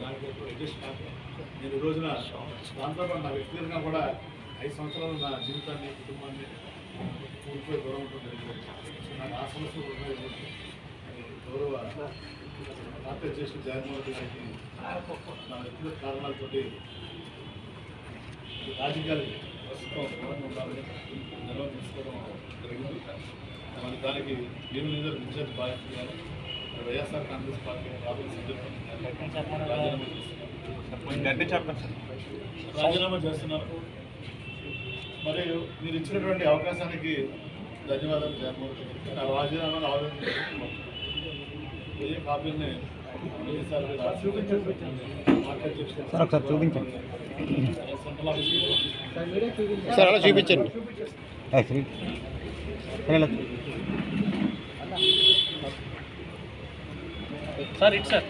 దానికి అడ్జస్ట్ కాక నేను ఈ రోజున దాంతో పాటు నా వ్యక్తిగతంగా కూడా ఐదు సంవత్సరాలు నా జీవితాన్ని కుటుంబాన్ని కూలిపోయి దూరం ఉంటుంది సో నాకు ఆ సమస్యలు గౌరవ పార్టీ అధ్యక్షుడు జగన్మోహన్ గారికి నా వ్యక్తిగత కారణాలతోటి రాజకీయాలు ప్రస్తుతం దూరంగా ఉండాలని నిర్వహించుకోవడం తీసుకోవడం జరిగింది. దానికి నేను మీద ఇన్ఛార్జ్ బాధ్యత వైఎస్ఆర్ కాంగ్రెస్ పార్టీ రాజీనామా చెప్పండి సార్. రాజీనామా చేస్తున్నాను మరియు మీరు ఇచ్చినటువంటి అవకాశానికి ధన్యవాదాలు జగన్మోహన్. నా రాజీనామాను ఆలోచించారు ఏ కాపీని వైఎస్ఆర్ సార్ ఇటు సార్